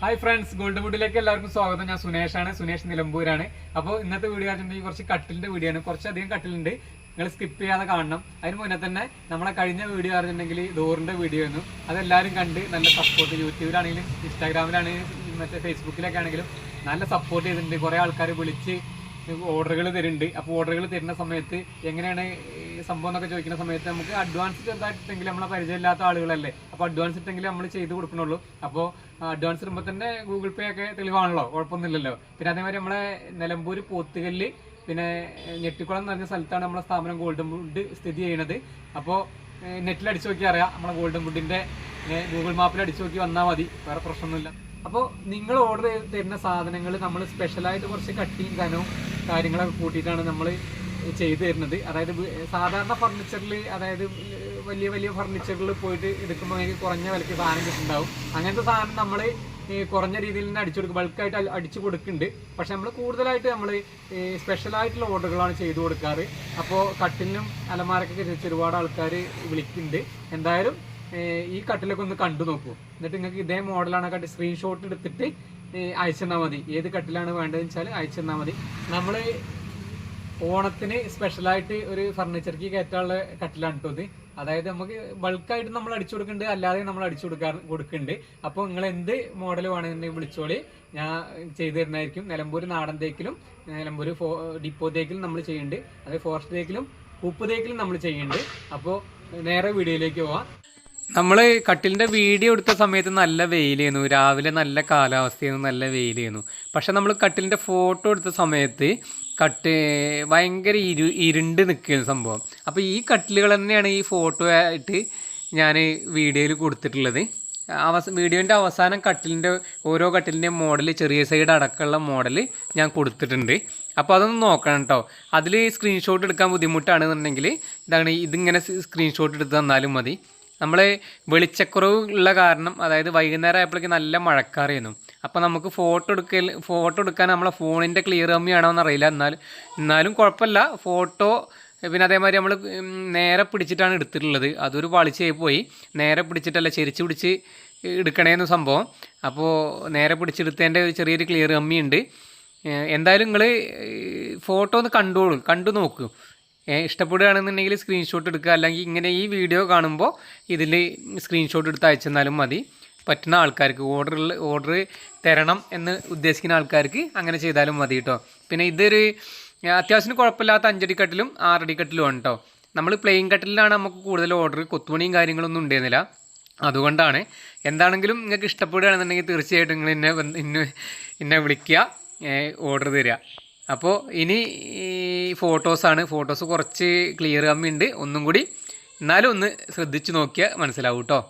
Hi friends gold വുഡിലേക്ക് എല്ലാവർക്കും സ്വാഗതം. ഞാൻ സുനേഷാണ്. സുനേഷ് നിലമ്പൂരാണ്. അപ്പോൾ ഇന്നത്തെ വീഡിയോ വെച്ചിട്ടുണ്ടെങ്കിൽ കുറച്ച് കട്ടിലിന്റെ വീഡിയോ ആണ്. കുറച്ചധികം കട്ടിലുണ്ട്. നിങ്ങൾ സ്കിപ്പ് ചെയ്യാതെ കാണണം. അതിന് മുന്നേ തന്നെ നമ്മളെ കഴിഞ്ഞ വീഡിയോ പറഞ്ഞിട്ടുണ്ടെങ്കിൽ ഡോറിന്റെ വീഡിയോ ആയിരുന്നു. അതെല്ലാവരും കണ്ട് നല്ല സപ്പോർട്ട് യൂട്യൂബിലാണെങ്കിലും ഇൻസ്റ്റാഗ്രാമിലാണെങ്കിലും മറ്റേ ഫേസ്ബുക്കിലൊക്കെ ആണെങ്കിലും നല്ല സപ്പോർട്ട് ചെയ്തിട്ടുണ്ട്. കുറേ ആൾക്കാർ വിളിച്ച് ഓർഡറുകൾ തരുന്നുണ്ട്. അപ്പോൾ ഓർഡറുകൾ തരുന്ന സമയത്ത് എങ്ങനെയാണ് സംഭവം എന്നൊക്കെ ചോദിക്കുന്ന സമയത്ത് നമുക്ക് അഡ്വാൻസ് ചെറുതായിട്ടെങ്കിൽ നമ്മളെ പരിചയമില്ലാത്ത ആളുകളല്ലേ? അപ്പോൾ അഡ്വാൻസ് ഇട്ടെങ്കിൽ നമ്മൾ ചെയ്ത് കൊടുക്കണുള്ളൂ. അപ്പോൾ അഡ്വാൻസ് ഇടുമ്പോൾ തന്നെ ഗൂഗിൾ പേ ഒക്കെ തെളിവാണല്ലോ കുഴപ്പമൊന്നുമില്ലല്ലോ പിന്നെ അതേമാതിരി നമ്മളെ നിലമ്പൂർ പോത്തുകല്ല് പിന്നെ ഞെട്ടിക്കുളം എന്ന് പറഞ്ഞ സ്ഥലത്താണ് നമ്മളെ സ്ഥാപനം ഗോൾഡൻ വുഡ് സ്ഥിതി ചെയ്യുന്നത്. അപ്പോൾ നെറ്റിൽ അടിച്ചു നോക്കി അറിയാം നമ്മളെ ഗോൾഡൻ വുഡിന്റെ ഗൂഗിൾ മാപ്പിൽ അടിച്ച് നോക്കി വന്നാൽ മതി വേറെ പ്രശ്നമൊന്നുമില്ല അപ്പോൾ നിങ്ങൾ ഓർഡർ ചെയ്ത് തരുന്ന സാധനങ്ങൾ നമ്മൾ സ്പെഷ്യലായിട്ട് കുറച്ച് കട്ടിയും കനവും കാര്യങ്ങളൊക്കെ കൂട്ടിയിട്ടാണ് നമ്മൾ ചെയ്തു തരുന്നത്. അതായത് സാധാരണ ഫർണിച്ചറിൽ അതായത് വലിയ വലിയ ഫർണിച്ചറിൽ പോയിട്ട് എടുക്കുമ്പോൾ എനിക്ക് കുറഞ്ഞ വിലയ്ക്ക് സാധനം കിട്ടുന്നുണ്ടാവും. അങ്ങനത്തെ സാധനം നമ്മൾ കുറഞ്ഞ രീതിയിൽ തന്നെ അടിച്ചു കൊടുക്കും. ബൾക്കായിട്ട് അടിച്ചു കൊടുക്കുന്നുണ്ട്. പക്ഷെ നമ്മൾ കൂടുതലായിട്ട് നമ്മൾ സ്പെഷ്യലായിട്ടുള്ള ഓർഡറുകളാണ് ചെയ്തു കൊടുക്കാറ്. അപ്പോൾ കട്ടിലിനും അലമാരക്കൊക്കെ ചോദിച്ച് ഒരുപാട് ആൾക്കാർ വിളിക്കുന്നുണ്ട്. എന്തായാലും ഈ കട്ടിലൊക്കെ ഒന്ന് കണ്ടു നോക്കൂ. എന്നിട്ട് നിങ്ങൾക്ക് ഇതേ മോഡലാണ് കട്ടി സ്ക്രീൻഷോട്ട് എടുത്തിട്ട് അയച്ചെന്നാൽ മതി. ഏത് കട്ടിലാണ് വേണ്ടതെന്ന് വെച്ചാൽ അയച്ചു തന്നാൽ മതി. നമ്മൾ ഓണത്തിന് സ്പെഷ്യലായിട്ട് ഒരു ഫർണിച്ചർക്ക് കയറ്റാനുള്ള കട്ടിലാണ് കേട്ടോ ഇത്. അതായത് നമുക്ക് ബൾക്കായിട്ട് നമ്മൾ അടിച്ചു കൊടുക്കുന്നുണ്ട് അല്ലാതെ നമ്മൾ അടിച്ചു കൊടുക്കാൻ കൊടുക്കുന്നുണ്ട്. അപ്പോൾ നിങ്ങൾ എന്ത് മോഡൽ വേണമെന്നുണ്ടെങ്കിൽ വിളിച്ചോളി. ഞാൻ ചെയ്തു തരുന്നതായിരിക്കും. നിലമ്പൂർ നാടൻ തേക്കിലും നിലമ്പൂർ ഫോ ഡിപ്പോ തേക്കിലും നമ്മൾ ചെയ്യുന്നുണ്ട്. അതേ ഫോറസ്റ്റ് തേക്കിലും കൂപ്പ് തേക്കിലും നമ്മൾ ചെയ്യുന്നുണ്ട്. അപ്പോൾ നേരെ വീഡിയോയിലേക്ക് പോവാം. നമ്മൾ കട്ടിലിന്റെ വീഡിയോ എടുത്ത സമയത്ത് നല്ല വെയിലായിരുന്നു. രാവിലെ നല്ല കാലാവസ്ഥയായിരുന്നു നല്ല വെയിലായിരുന്നു. പക്ഷേ നമ്മൾ കട്ടിലിന്റെ ഫോട്ടോ എടുത്ത സമയത്ത് കട്ട് ഭയങ്കര ഇരു ഇരുണ്ട് നിൽക്കുന്ന സംഭവം. അപ്പോൾ ഈ കട്ടിലുകൾ തന്നെയാണ് ഈ ഫോട്ടോ ആയിട്ട് ഞാൻ വീഡിയോയിൽ കൊടുത്തിട്ടുള്ളത്. അവസ വീഡിയോന്റെ അവസാനം കട്ടിലിന്റെ ഓരോ കട്ടിലിന്റെയും മോഡൽ ചെറിയ സൈഡ് അടക്കമുള്ള മോഡൽ ഞാൻ കൊടുത്തിട്ടുണ്ട്. അപ്പോൾ അതൊന്ന് നോക്കണം കേട്ടോ അതിൽ സ്ക്രീൻഷോട്ട് എടുക്കാൻ ബുദ്ധിമുട്ടാണെന്നുണ്ടെങ്കിൽ ഇതാണ് ഇതിങ്ങനെ സ്ക്രീൻഷോട്ട് എടുത്ത് തന്നാലും മതി. നമ്മൾ വെളിച്ചക്കുറവ് ഉള്ള കാരണം അതായത് വൈകുന്നേരം ആയപ്പോഴേക്ക് നല്ല മഴക്കാറായിരുന്നു അപ്പോൾ നമുക്ക് ഫോട്ടോ എടുക്കൽ ഫോട്ടോ എടുക്കാൻ നമ്മളെ ഫോണിന്റെ ക്ലിയർ കമ്മിയാണോ എന്നറിയില്ല എന്നാൽ എന്നാലും കുഴപ്പമില്ല. ഫോട്ടോ പിന്നെ അതേമാതിരി നമ്മൾ നേരെ പിടിച്ചിട്ടാണ് എടുത്തിട്ടുള്ളത്. അതൊരു പാളിച്ചായി പോയി. നേരെ പിടിച്ചിട്ടല്ല ചെരിച്ച് പിടിച്ച് എടുക്കണേന്ന് സംഭവം. അപ്പോൾ നേരെ പിടിച്ചെടുത്തതിന്റെ ചെറിയൊരു ക്ലിയർ കമ്മിയുണ്ട് എന്തായാലും നിങ്ങൾ ഫോട്ടോ ഒന്ന് കണ്ടോളൂ. കണ്ടു നോക്കൂ. ഇഷ്ടപ്പെടുകയാണെന്നുണ്ടെങ്കിൽ സ്ക്രീൻഷോട്ട് എടുക്കുക. അല്ലെങ്കിൽ ഇങ്ങനെ ഈ വീഡിയോ കാണുമ്പോൾ ഇതിൽ സ്ക്രീൻഷോട്ട് എടുത്ത് അയച്ചെന്നാലും മതി. പറ്റുന്ന ആൾക്കാർക്ക് ഓർഡർ ഓർഡർ തരണം എന്ന് ഉദ്ദേശിക്കുന്ന ആൾക്കാർക്ക് അങ്ങനെ ചെയ്താലും മതി കേട്ടോ പിന്നെ ഇതൊരു അത്യാവശ്യം കുഴപ്പമില്ലാത്ത അഞ്ചടി കട്ടിലും ആണ് കേട്ടോ നമ്മൾ പ്ലെയിൻ കട്ടിലാണ് നമുക്ക് കൂടുതൽ ഓർഡർ കൊത്തുപണിയും കാര്യങ്ങളൊന്നും ഉണ്ടായിരുന്നില്ല. അതുകൊണ്ടാണ് എന്താണെങ്കിലും നിങ്ങൾക്ക് ഇഷ്ടപ്പെടുകയാണെന്നുണ്ടെങ്കിൽ തീർച്ചയായിട്ടും നിങ്ങൾ എന്നെ ഇന്ന് എന്നെ വിളിക്കുക ഓർഡർ തരിക. അപ്പോൾ ഇനി ഫോട്ടോസാണ് ഫോട്ടോസ് കുറച്ച് ക്ലിയർ കമ്മിയുണ്ട്. ഒന്നും കൂടി എന്നാലും ഒന്ന് ശ്രദ്ധിച്ച് നോക്കിയാൽ മനസ്സിലാവും കേട്ടോ